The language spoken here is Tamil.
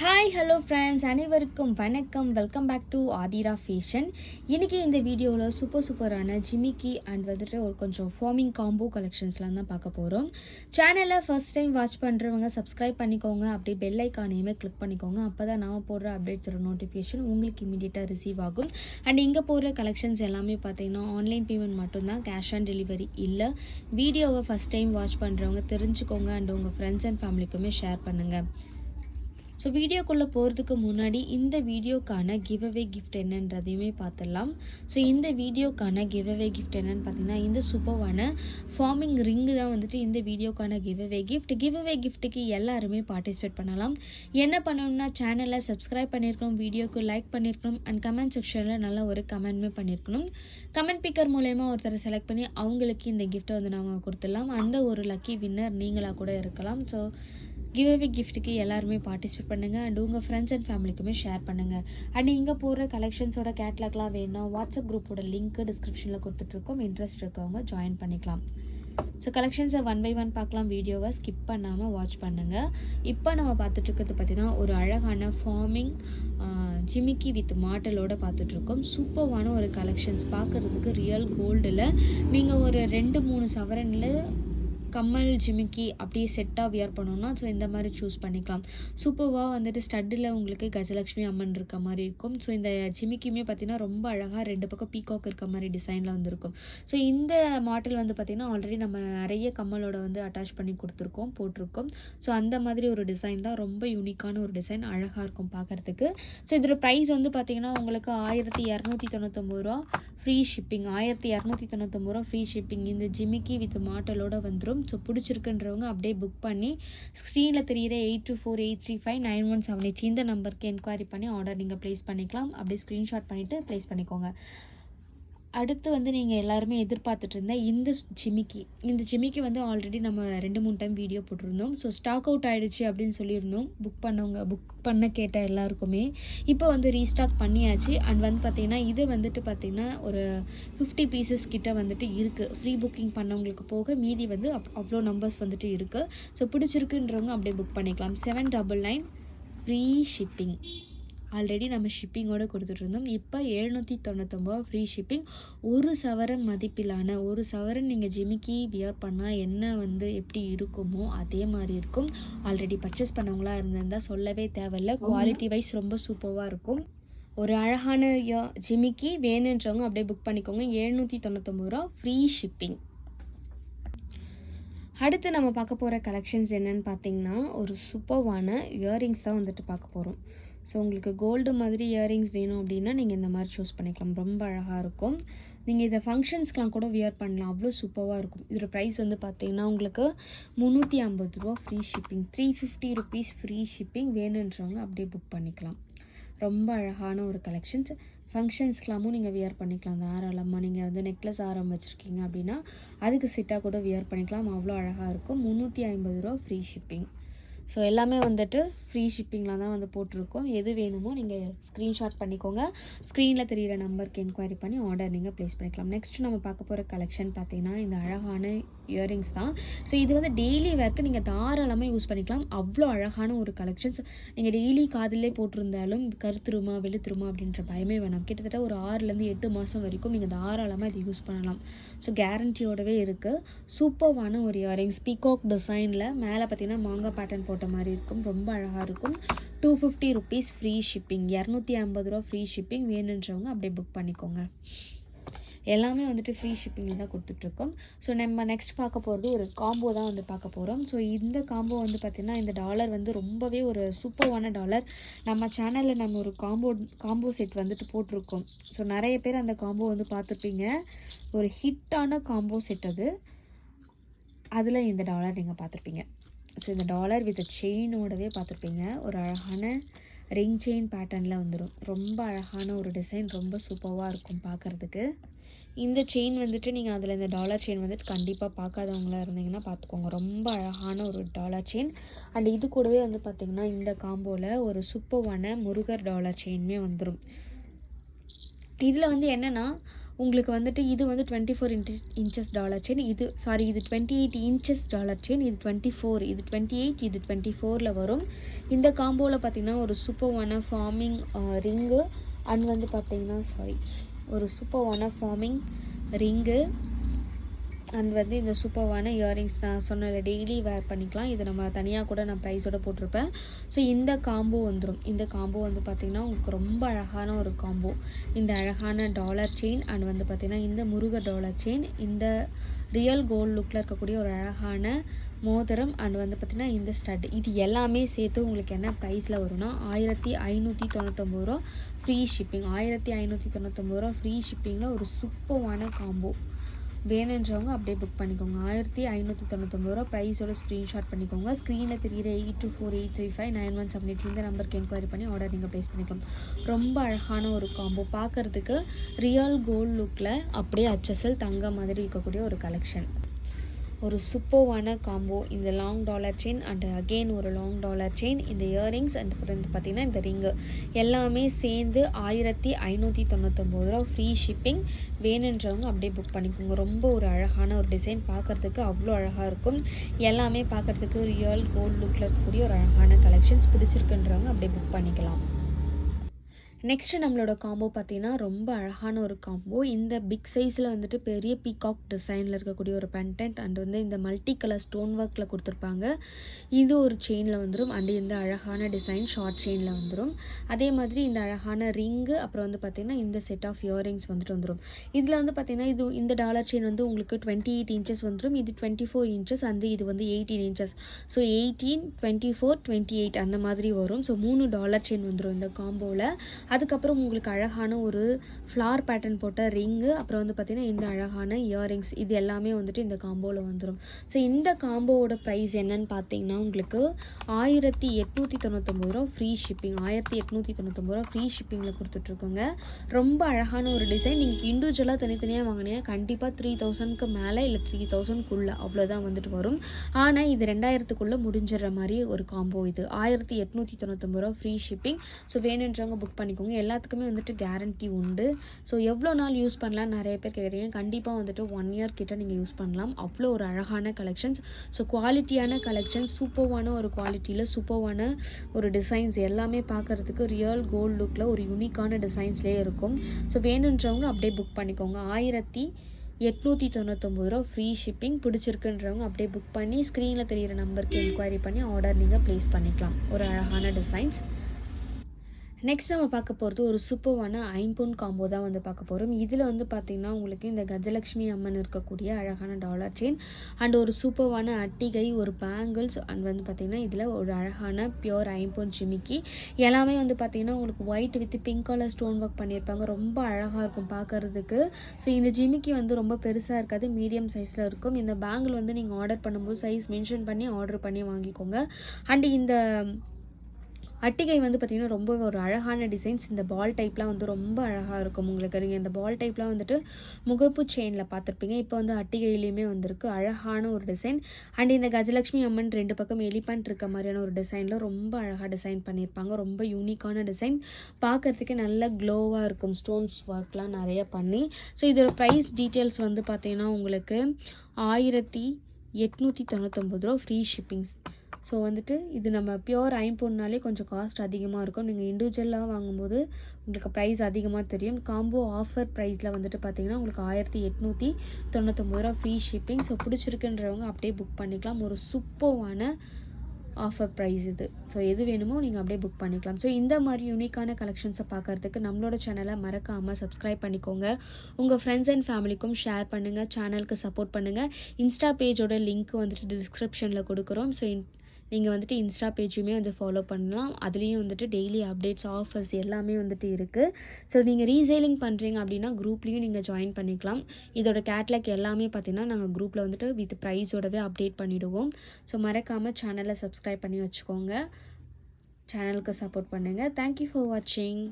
ஹாய் ஹலோ ஃப்ரெண்ட்ஸ் அனைவருக்கும் வணக்கம். Welcome back to Aathira fashion இன்றைக்கி இந்த வீடியோவில் சூப்பர் சூப்பரான ஜிமிக்கி அண்ட் வந்துட்டு ஒரு கொஞ்சம் ஃபார்மிங் காம்போ கலெக்ஷன்ஸ்லாம் தான் பார்க்க போகிறோம் சேனலை ஃபர்ஸ்ட் டைம் வாட்ச் பண்ணுறவங்க சப்ஸ்கிரைப் பண்ணிக்கோங்க. அப்படியே பெல் ஐக்கானையுமே கிளிக் பண்ணிக்கோங்க. அப்போ தான் நான் போடுற அப்டேட்ஸோட நோட்டிஃபிகேஷன் உங்களுக்கு இமீடியட்டாக ரிசீவ் ஆகும். அண்ட் இங்கே போடுற கலெக்ஷன்ஸ் எல்லாமே பார்த்தீங்கன்னா ஆன்லைன் பேமெண்ட் மட்டும்தான். கேஷ் ஆன் டெலிவரி இல்லை. வீடியோவை ஃபஸ்ட் டைம் வாட்ச் பண்ணுறவங்க தெரிஞ்சுக்கோங்க. அண்ட் உங்கள் ஃப்ரெண்ட்ஸ் அண்ட் ஃபேமிலிக்குமே ஷேர் பண்ணுங்கள் ஸோ வீடியோக்குள்ளே போகிறதுக்கு முன்னாடி இந்த வீடியோக்கான கிவ் அவே கிஃப்ட் என்னன்றதையுமே பார்த்துடலாம் ஸோ இந்த வீடியோக்கான கிவ் அவே கிஃப்ட் என்னென்னு பார்த்தீங்கன்னா இந்த சூப்பர்வான ஃபார்மிங் ரிங்கு தான் வந்துட்டு இந்த வீடியோக்கான give away gift give away கிஃப்ட்டுக்கு எல்லாருமே பார்ட்டிசிபேட் பண்ணலாம். என்ன பண்ணணும்னா சேனலை சப்ஸ்கிரைப் பண்ணியிருக்கணும் வீடியோக்கு லைக் பண்ணியிருக்கணும் அண்ட் கமெண்ட் செக்ஷனில் நல்ல ஒரு கமெண்ட்மே பண்ணியிருக்கணும் கமெண்ட் பிக்கர் மூலயமா ஒருத்தரை செலக்ட் பண்ணி அவங்களுக்கு இந்த கிஃப்ட்டை வந்து நம்ம கொடுத்துடலாம். அந்த ஒரு லக்கி வின்னர் நீங்களாக கூட இருக்கலாம். ஸோ கிவ் அவே கிஃப்ட்டுக்கு எல்லாருமே பார்ட்டிசிபேட் பண்ணுங்கள் அண்ட் உங்கள் ஃப்ரெண்ட்ஸ் அண்ட் ஃபேமிலிக்குமே ஷேர் பண்ணுங்கள் அண்ட் இங்கே போகிற கலெக்ஷன்ஸோட கேட்லாக்லாம் வேணும். வாட்ஸ்அப் குரூப்போட லிங்க்கு டிஸ்கிரிப்ஷனில் கொடுத்துட்ருக்கோம் இன்ட்ரெஸ்ட் இருக்கவங்க ஜாயின் பண்ணிக்கலாம். ஸோ கலெக்ஷன்ஸை ஒன் பை ஒன் பார்க்கலாம். வீடியோவை ஸ்கிப் பண்ணாமல் வாட்ச் பண்ணுங்கள் இப்போ நம்ம பார்த்துட்ருக்கிறது பார்த்திங்கன்னா ஒரு அழகான ஃபார்மிங் ஜிமிக்கி வித் மாட்டலோட பார்த்துட்ருக்கோம் சூப்பர்வான ஒரு கலெக்ஷன்ஸ் பார்க்குறதுக்கு ரியல் கோல்டில் நீங்கள் ஒரு ரெண்டு மூணு சவரனில் கம்மல் ஜிமிக்கி அப்படியே செட்டாக வியர் பண்ணோம்னா ஸோ இந்த மாதிரி சூஸ் பண்ணிக்கலாம். சூப்பர்வாக வந்துட்டு ஸ்டட்டில் உங்களுக்கு கஜலக்ஷ்மி அம்மன் இருக்க மாதிரி இருக்கும். ஸோ இந்த ஜிமிக்கியுமே பார்த்தீங்கன்னா ரொம்ப அழகாக ரெண்டு பக்கம் பீகாக் இருக்க மாதிரி டிசைனில் வந்துருக்கும். ஸோ இந்த மாடல் வந்து பார்த்திங்கன்னா ஆல்ரெடி நம்ம நிறைய கம்மலோட வந்து அட்டாச் பண்ணி கொடுத்துருக்கோம் போட்டிருக்கோம். ஸோ அந்த மாதிரி ஒரு டிசைன் தான். ரொம்ப யூனிக்கான ஒரு டிசைன் அழகாக இருக்கும் பார்க்குறதுக்கு. ஸோ இதோட ப்ரைஸ் வந்து பார்த்திங்கன்னா உங்களுக்கு ஆயிரத்தி இரநூத்தி தொண்ணூத்தொம்பது ரூபா. ஃப்ரீ ஷிப்பிங் ஆயிரத்தி இரநூத்தி தொண்ணூத்தொம்பது ரூபா ஃப்ரீ ஷிப்பிங் இந்த ஜிமிக்கி வித் மாட்டலோட வந்துடும் ஸோ பிடிச்சிருக்குன்றவங்க அப்படியே புக் பண்ணி ஸ்க்ரீனில் தெரிகிற eight two four eight three five nine one seven eight இந்த நம்பருக்கு என்கொயரி பண்ணி ஆர்டர் நீங்கள் ப்ளேஸ் பண்ணிக்கலாம். அப்படியே ஸ்க்ரீன்ஷாட் பண்ணிவிட்டு ப்ளேஸ் பண்ணிக்கோங்க. அடுத்து வந்து நீங்கள் எல்லாருமே எதிர்பார்த்துட்டு இருந்த இந்த ஜிமிக்கி. இந்த ஜிமிக்கி வந்து ஆல்ரெடி நம்ம ரெண்டு மூணு டைம் வீடியோ போட்டிருந்தோம். ஸோ ஸ்டாக் அவுட் ஆகிடுச்சு அப்படின்னு சொல்லியிருந்தோம். புக் பண்ணவங்க புக் பண்ண கேட்ட எல்லாருக்குமே. இப்போ வந்து ரீஸ்டாக் பண்ணியாச்சு. அண்ட் வந்து பார்த்திங்கன்னா இது வந்துட்டு பார்த்திங்கன்னா ஒரு ஃபிஃப்டி பீசஸ் கிட்டே வந்துட்டு இருக்குது ஃப்ரீ புக்கிங் பண்ணவங்களுக்கு போக மீதி வந்து அப் அவ்வளோ நம்பர்ஸ் வந்துட்டு இருக்குது ஸோ பிடிச்சிருக்குன்றவங்க அப்படியே புக் பண்ணிக்கலாம். Seven double nine free shipping already நம்ம ஷிப்பிங்கோடு கொடுத்துட்ருந்தோம் இப்போ எழுநூற்றி தொண்ணூத்தொம்பது ஃப்ரீ ஷிப்பிங் ஒரு சவரன் மதிப்பிலான ஒரு சவரன் நீங்கள் ஜிமிக்கி வியர் பண்ணால் என்ன வந்து எப்படி இருக்குமோ அதே மாதிரி இருக்கும். ஆல்ரெடி பர்ச்சேஸ் பண்ணவங்களா இருந்திருந்தால் சொல்லவே தேவையில்ல. குவாலிட்டி வைஸ் ரொம்ப சூப்பராக இருக்கும். ஒரு அழகான ஜிமிக்கி வேணுன்றவங்க அப்படியே புக் பண்ணிக்கோங்க. எழுநூற்றி தொண்ணூத்தொம்பது ரூபா ஃப்ரீ ஷிப்பிங் அடுத்து நம்ம பார்க்க போகிற கலெக்ஷன்ஸ் என்னன்னு பார்த்தீங்கன்னா ஒரு சூப்பர்வான இயரிங்ஸ் தான் வந்துட்டு பார்க்க போகிறோம் ஸோ உங்களுக்கு கோல்டு மாதிரி இயரிங்ஸ் வேணும் அப்படின்னா நீங்கள் இந்த மாதிரி சூஸ் பண்ணிக்கலாம். ரொம்ப அழகாக இருக்கும். நீங்கள் இதை ஃபங்க்ஷன்ஸ்க்கெலாம் கூட வியர் பண்ணலாம். அவ்வளோ சூப்பராக இருக்கும். இதோட ப்ரைஸ் வந்து பார்த்தீங்கன்னா உங்களுக்கு முந்நூற்றி ஐம்பது ரூபா free shipping three fifty rupees free shipping வேணுன்றவங்க அப்படியே புக் பண்ணிக்கலாம். ரொம்ப அழகான ஒரு கலெக்ஷன்ஸ் ஃபங்க்ஷன்ஸ்க்கெலாமும் நீங்கள் வியர் பண்ணிக்கலாம். தாராளமாக நீங்கள் வந்து நெக்லஸ் ஆரம் வச்சுருக்கீங்க அப்படின்னா அதுக்கு செட்டாக கூட வியர் பண்ணிக்கலாம். அவ்வளோ அழகாக இருக்கும். முந்நூற்றி ஐம்பது ரூபா ஃப்ரீ ஷிப்பிங் ஸோ எல்லாமே வந்துட்டு ஃப்ரீ ஷிப்பிங்கில் தான் வந்து போட்டிருக்கோம். எது வேணுமோ நீங்கள் ஸ்க்ரீன்ஷாட் பண்ணிக்கோங்க. ஸ்க்ரீனில் தெரிகிற நம்பருக்கு என்கொயரி பண்ணி ஆர்டர் நீங்கள் ப்ளேஸ் பண்ணிக்கலாம். நெக்ஸ்ட் நம்ம பார்க்க போகிற கலெக்ஷன் பார்த்தீங்கன்னா இந்த அழகான இயரிங்ஸ் தான். ஸோ இது வந்து டெய்லி வேர்க்கு நீங்கள் தாராளமாக யூஸ் பண்ணிக்கலாம். அவ்வளோ அழகான ஒரு கலெக்ஷன்ஸ் நீங்கள் டெய்லி காதிலே போட்டிருந்தாலும் கருத்துருமா வெளுத்துருமா அப்படின்ற பயமே வேணாம். கிட்டத்தட்ட ஒரு ஆறுலேருந்து எட்டு மாதம் வரைக்கும் நீங்கள் தாராளமாக இது யூஸ் பண்ணலாம். ஸோ கேரண்டியோடவே இருக்குது சூப்பர்வான ஒரு இயரிங்ஸ் பீகாக் டிசைனில் மேலே பார்த்தீங்கன்னா மாங்காய் பேட்டர்ன் போட்டு மாதிரி இருக்கும். ரொம்ப அழகாக இருக்கும். Two fifty rupees free shipping இரநூத்தி ஐம்பது ரூபா ஃப்ரீ ஷிப்பிங் வேணுன்றவங்க அப்படியே புக் பண்ணிக்கோங்க. எல்லாமே வந்துட்டு ஃப்ரீ ஷிப்பிங் தான் கொடுத்துட்ருக்கோம். ஸோ நம்ம நெக்ஸ்ட் பார்க்க போகிறது ஒரு காம்போ தான் வந்து பார்க்க போகிறோம் ஸோ இந்த காம்போ வந்து பார்த்திங்கன்னா இந்த டாலர் வந்து ரொம்பவே ஒரு சூப்பர்வான டாலர் நம்ம சேனலில் நம்ம ஒரு காம்போ காம்போ செட் வந்துட்டு போட்டிருக்கோம். ஸோ நிறைய பேர் அந்த காம்போ வந்து பார்த்துருப்பீங்க. ஒரு ஹிட்டான காம்போ செட் அது. அதில் இந்த டாலர் நீங்கள் பார்த்துருப்பீங்க. ஸோ இந்த டாலர் வித் செயினோடவே பார்த்துருப்பீங்க. ஒரு அழகான ரிங் செயின் பேட்டர்னில் வந்துடும் ரொம்ப அழகான ஒரு டிசைன் ரொம்ப சூப்பராக இருக்கும் பார்க்குறதுக்கு. இந்த செயின் வந்துட்டு நீங்கள் அதில் இந்த டாலர் செயின் வந்துட்டு கண்டிப்பாக பார்க்காதவங்களா இருந்தீங்கன்னா பார்த்துக்கோங்க. ரொம்ப அழகான ஒரு டாலர் செயின் அண்ட் இது கூடவே வந்து பார்த்திங்கன்னா இந்த காம்போவில் ஒரு சூப்பர்வான முருகர் டாலர் செயினுமே வந்துடும் இதில் வந்து என்னென்னா உங்களுக்கு வந்துட்டு இது வந்து twenty four inch inches dollar chain இது சாரி இது twenty eight inches dollar chain இது டுவெண்ட்டி ஃபோர் இது டுவெண்ட்டி எயிட் இது டுவெண்ட்டி ஃபோரில் வரும். இந்த காம்போவில் பார்த்தீங்கன்னா ஒரு சூப்பர்வான ஃபார்மிங் ரிங்கு அண்ட் வந்து பார்த்தீங்கன்னா சாரி ஒரு சூப்பர்வான ஃபார்மிங் ரிங்கு அண்ட் வந்து இந்த சூப்பர்வான இயரிங்ஸ் நான் சொன்ன டெய்லி வேர் பண்ணிக்கலாம். இது நம்ம தனியாக கூட நான் ப்ரைஸோட போட்டிருப்பேன். ஸோ இந்த காம்போ வந்துடும் இந்த காம்போ வந்து பார்த்திங்கன்னா உங்களுக்கு ரொம்ப அழகான ஒரு காம்போ இந்த அழகான டாலர் செயின் அண்ட் வந்து பார்த்திங்கன்னா இந்த முருக டாலர் செயின் இந்த ரியல் கோல்டு லுக்கில் இருக்கக்கூடிய ஒரு அழகான மோதிரம் அண்ட் வந்து பார்த்திங்கன்னா இந்த ஸ்டட் இது எல்லாமே சேர்த்து உங்களுக்கு என்ன ப்ரைஸில் வரும்னா ஆயிரத்தி ஐநூற்றி தொண்ணூற்றொம்பது ரூபா ஃப்ரீ ஷிப்பிங் ஆயிரத்தி ஐநூற்றி தொண்ணூற்றொம்பது ரூபா ஃப்ரீ ஷிப்பிங்கில் ஒரு சூப்பர்வான காம்போ வேணுன்றவங்க அப்படியே புக் பண்ணிக்கோங்க. ஆயிரத்தி ஐநூற்றி தொண்ணூத்தொம்பது ரூபா ப்ரைஸோட ஸ்க்ரீன்ஷாட் பண்ணிக்கோங்க. ஸ்க்ரீனில் தெரியுற eight two four eight three five nine one seven eight இந்த நம்பருக்கு என்கொயரி பண்ணி ஆர்டர் நீங்கள் ப்ளேஸ் பண்ணிக்கலாம். ரொம்ப அழகான ஒரு காம்போ பார்க்குறதுக்கு ரியல் கோல்ட் லுக்கில் அப்படியே அச்சசல் தங்க மாதிரி இருக்கக்கூடிய ஒரு கலெக்ஷன் ஒரு சூப்பர்வான காம்போ இந்த long dollar chain and again ஒரு லாங் டாலர் செயின் இந்த இயரிங்ஸ் அண்ட் அப்புறம் வந்து பார்த்திங்கன்னா இந்த ரிங்கு எல்லாமே சேர்ந்து ஆயிரத்தி ஐநூற்றி தொண்ணூத்தொம்பது ரூபா ஃப்ரீ ஷிப்பிங் வேணுன்றவங்க அப்படியே புக் பண்ணிக்கோங்க. ரொம்ப ஒரு அழகான ஒரு டிசைன் பார்க்குறதுக்கு அவ்வளோ அழகாக இருக்கும். எல்லாமே பார்க்குறதுக்கு ரியல் கோல்ட் லுக்கில் இருக்கக்கூடிய ஒரு அழகான கலெக்ஷன்ஸ் பிடிச்சிருக்குன்றவங்க அப்படியே புக் பண்ணிக்கலாம். நெக்ஸ்ட்டு நம்மளோட காம்போ பார்த்தீங்கன்னா ரொம்ப அழகான ஒரு காம்போ இந்த பிக் சைஸில் வந்துட்டு பெரிய பீகாக் டிசைனில் இருக்கக்கூடிய ஒரு பென்டென்ட் அண்ட் வந்து இந்த மல்டி கலர் ஸ்டோன் ஒர்க்கில் கொடுத்துருப்பாங்க. இது ஒரு செயினில் வந்துடும் அண்டு இந்த அழகான டிசைன் ஷார்ட் செயினில் வந்துடும் அதே மாதிரி இந்த அழகான ரிங்கு அப்புறம் வந்து பார்த்திங்கன்னா இந்த செட் ஆஃப் இயரிங்ஸ் வந்துட்டு வந்துடும் இதில் வந்து பார்த்திங்கன்னா இது இந்த டாலர் செயின் வந்து உங்களுக்கு டுவெண்ட்டி எயிட் இன்ச்சஸ் வந்துடும் இது டுவெண்ட்டி ஃபோர் இன்ச்சஸ் அண்ட் இது வந்து eighteen inches so eighteen twenty four twenty eight அந்த மாதிரி வரும். ஸோ மூணு டாலர் செயின் வந்துடும் இந்த காம்போவில் அதுக்கப்புறம் உங்களுக்கு அழகான ஒரு ஃப்ளார் பேட்டர்ன் போட்ட ரிங்கு அப்புறம் வந்து பார்த்திங்கன்னா இந்த அழகான இயரிங்ஸ் இது எல்லாமே வந்துட்டு இந்த காம்போவில் வந்துடும் ஸோ இந்த காம்போவோட ப்ரைஸ் என்னன்னு பார்த்தீங்கன்னா உங்களுக்கு ஆயிரத்தி எட்நூற்றி தொண்ணூத்தொம்பது ரூபா ஃப்ரீ ஷிப்பிங் ஆயிரத்தி எட்நூற்றி தொண்ணூத்தொம்பது ரூபா ஃப்ரீ ஷிப்பிங்கில் கொடுத்துட்ருக்கோங்க. ரொம்ப அழகான ஒரு டிசைன் நீங்கள் இண்டிவிஜுவலாக தனித்தனியாக வாங்கினீங்கன்னா கண்டிப்பாக த்ரீ தௌசண்ட்க்கு மேலே இல்லை த்ரீ தௌசண்ட்குள்ளே அவ்வளோதான் வந்துட்டு வரும். ஆனால் இது ரெண்டாயிரத்துக்குள்ளே முடிஞ்சிடுற மாதிரி ஒரு காம்போ இது. ஆயிரத்தி எட்நூற்றி தொண்ணூத்தொம்பது ரூபா ஃப்ரீ ஷிப்பிங் ஸோ வேணுன்றவங்க புக் பண்ணிக்கோங்க. எல்லாத்துக்குமே வந்துட்டு கேரண்டி உண்டு. ஸோ எவ்வளோ நாள் யூஸ் பண்ணலாம் நிறைய பேர் கேட்குறீங்க கண்டிப்பாக வந்துட்டு ஒன் இயர் கிட்ட நீங்கள் யூஸ் பண்ணலாம். அவ்வளோ ஒரு அழகான கலெக்ஷன்ஸ் ஸோ குவாலிட்டியான கலெக்ஷன்ஸ் சூப்பர்வான ஒரு குவாலிட்டியில் சூப்பர்வான ஒரு டிசைன்ஸ் எல்லாமே பார்க்குறதுக்கு ரியல் கோல்டு லுக்கில் ஒரு யூனிக்கான டிசைன்ஸ்லேயே இருக்கும். ஸோ வேணுன்றவங்க அப்படியே புக் பண்ணிக்கோங்க. ஆயிரத்தி எட்நூற்றி தொண்ணூத்தொம்பது ரூபா ஃப்ரீ ஷிப்பிங் பிடிச்சிருக்குன்றவங்க அப்படியே புக் பண்ணி ஸ்க்ரீனில் தெரியிற நம்பருக்கு என்கொயரி பண்ணி ஆர்டர் நீங்கள் ப்ளேஸ் பண்ணிக்கலாம். ஒரு அழகான டிசைன்ஸ் நெக்ஸ்ட் நம்ம பார்க்க போகிறது ஒரு சூப்பர்வான ஐம்பொன் காம்போ தான் வந்து பார்க்க போகிறோம் இதில் வந்து பார்த்திங்கன்னா உங்களுக்கு இந்த கஜலக்ஷ்மி அம்மன் இருக்கக்கூடிய அழகான டாலர் செயின் அண்ட் ஒரு சூப்பர்வான அட்டிகை ஒரு பேங்கிள்ஸ் அண்ட் வந்து பார்த்திங்கன்னா இதில் ஒரு அழகான பியோர் ஐம்பொன் ஜிமிக்கி. எல்லாமே வந்து பார்த்திங்கன்னா உங்களுக்கு white with pink colour stone work பண்ணியிருப்பாங்க. ரொம்ப அழகாக இருக்கும் பார்க்கறதுக்கு. ஸோ இந்த ஜிமிக்கி வந்து ரொம்ப பெருசாக இருக்காது மீடியம் சைஸில் இருக்கும். இந்த பேங்கிள் வந்து நீங்கள் ஆர்டர் பண்ணும்போது சைஸ் மென்ஷன் பண்ணி ஆர்டர் பண்ணி வாங்கிக்கோங்க. அண்ட் இந்த அட்டிகை வந்து பார்த்திங்கன்னா ரொம்ப ஒரு அழகான டிசைன்ஸ் இந்த பால் டைப்லாம் வந்து ரொம்ப அழகாக இருக்கும் உங்களுக்கு. நீங்கள் இந்த பால் டைப்லாம் வந்துட்டு முகப்பு செயினில் பார்த்துருப்பீங்க. இப்போ வந்து அட்டிகையிலையுமே வந்திருக்கு. அழகான ஒரு டிசைன் அண்ட் இந்த கஜலக்ஷ்மி அம்மன் ரெண்டு பக்கம் எலிபண்ட் இருக்க மாதிரியான ஒரு டிசைனில் ரொம்ப அழகாக டிசைன் பண்ணியிருப்பாங்க. ரொம்ப யூனிக்கான டிசைன் பார்க்குறதுக்கே நல்ல க்ளோவாக இருக்கும். ஸ்டோன்ஸ் ஒர்க்லாம் நிறைய பண்ணி. ஸோ இதோட ப்ரைஸ் டீட்டெயில்ஸ் வந்து பார்த்திங்கன்னா உங்களுக்கு ஆயிரத்தி எட்நூற்றி தொண்ணூத்தொம்பது ரூபா ஃப்ரீ ஷிப்பிங்ஸ் ஸோ வந்துட்டு இது நம்ம பியோர் ஐம்பொன்னாலே கொஞ்சம் காஸ்ட் அதிகமாக இருக்கும். நீங்கள் இண்டிவிஜுவலாக வாங்கும்போது உங்களுக்கு ப்ரைஸ் அதிகமாக தெரியும். காம்போ ஆஃபர் ப்ரைஸில் வந்துட்டு பார்த்தீங்கன்னா உங்களுக்கு ஆயிரத்தி எட்நூற்றி தொண்ணூத்தொம்பது ரூபா ஃப்ரீ ஷிப்பிங் ஸோ பிடிச்சிருக்குன்றவங்க அப்படியே புக் பண்ணிக்கலாம். ஒரு சூப்பர்வான ஆஃபர் ப்ரைஸ் இது. ஸோ எது வேணுமோ நீங்கள் அப்படியே புக் பண்ணிக்கலாம். ஸோ இந்த மாதிரி யூனிக்கான கலெக்ஷன்ஸை பார்க்குறதுக்கு நம்மளோட சேனலை மறக்காமல் சப்ஸ்கிரைப் பண்ணிக்கோங்க. உங்கள் ஃப்ரெண்ட்ஸ் அண்ட் ஃபேமிலிக்கும் ஷேர் பண்ணுங்கள் சேனலுக்கு சப்போர்ட் பண்ணுங்கள் இன்ஸ்டா பேஜோட லிங்க் வந்துட்டு டிஸ்கிரிப்ஷனில் கொடுக்குறோம். ஸோ நீங்கள் வந்துட்டு இன்ஸ்டா பேஜுமே வந்து ஃபாலோ பண்ணலாம். அதுலேயும் வந்துட்டு டெய்லி அப்டேட்ஸ் ஆஃபர்ஸ் எல்லாமே வந்துட்டு இருக்குது ஸோ நீங்கள் ரீசேலிங் பண்ணுறீங்க அப்படின்னா குரூப்லேயும் நீங்கள் ஜாயின் பண்ணிக்கலாம். இதோட கேட்லாக் எல்லாமே பார்த்தீங்கன்னா நாங்கள் குரூப்பில் வந்துட்டு வித் ப்ரைஸோடவே அப்டேட் பண்ணிவிடுவோம் ஸோ மறக்காமல் சேனலை சப்ஸ்கிரைப் பண்ணி வச்சுக்கோங்க. சேனலுக்கு சப்போர்ட் பண்ணுங்கள் தேங்க்யூ ஃபார் வாட்சிங்